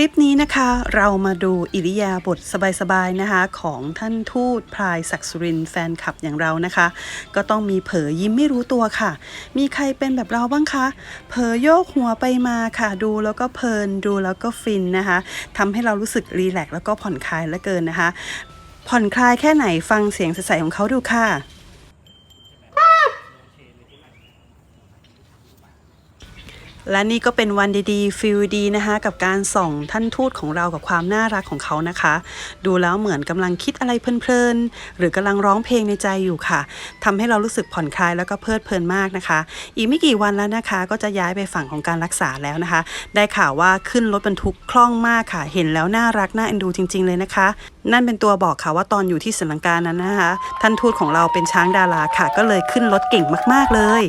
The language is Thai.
ลิปนี้นะคะเรามาดูอิริยาบถสบายๆนะคะ ของท่านทูตพลายศักสุรินแฟนคลับอย่างเรานะคะ ก็ต้องมีเผลยิ้มไม่รู้ตัวค่ะ มีใครเป็นแบบเราบ้างคะเผลอโยกหัวไปมาค่ะ ดูแล้วก็เพลินดูแล้วก็ฟินนะคะทำให้เรารู้สึกรีแลกแล้วก็ผ่อนคลายเหลือเกินนะคะ ผ่อนคลายแค่ไหนฟังเสียงใสๆของเขาดูค่ะ และนี่ก็เป็นวันดีๆฟิลดีนะคะ กับการส่องท่านทูตของเรากับความน่ารักของเขานะคะ ดูแล้วเหมือนกำลังคิดอะไรเพลินๆ หรือกำลังร้องเพลงในใจอยู่ค่ะทำให้เรารู้สึกผ่อนคลายแล้วก็เพลิดเพลินมากนะคะ อีกไม่กี่วันแล้วนะคะ ก็จะย้ายไปฝั่งของการรักษาแล้วนะคะ ได้ข่าวว่าขึ้นรถบรรทุกคล่องมากค่ะ เห็นแล้วน่ารักน่าเอ็นดูจริง ๆ เลยนะคะ นั่นเป็นตัวบอกค่ะว่าตอนอยู่ที่ศรีลังกานั้นนะคะ ท่านทูตของเราเป็นช้างดาราค่ะ ก็เลยขึ้นรถเก่งมากๆเลย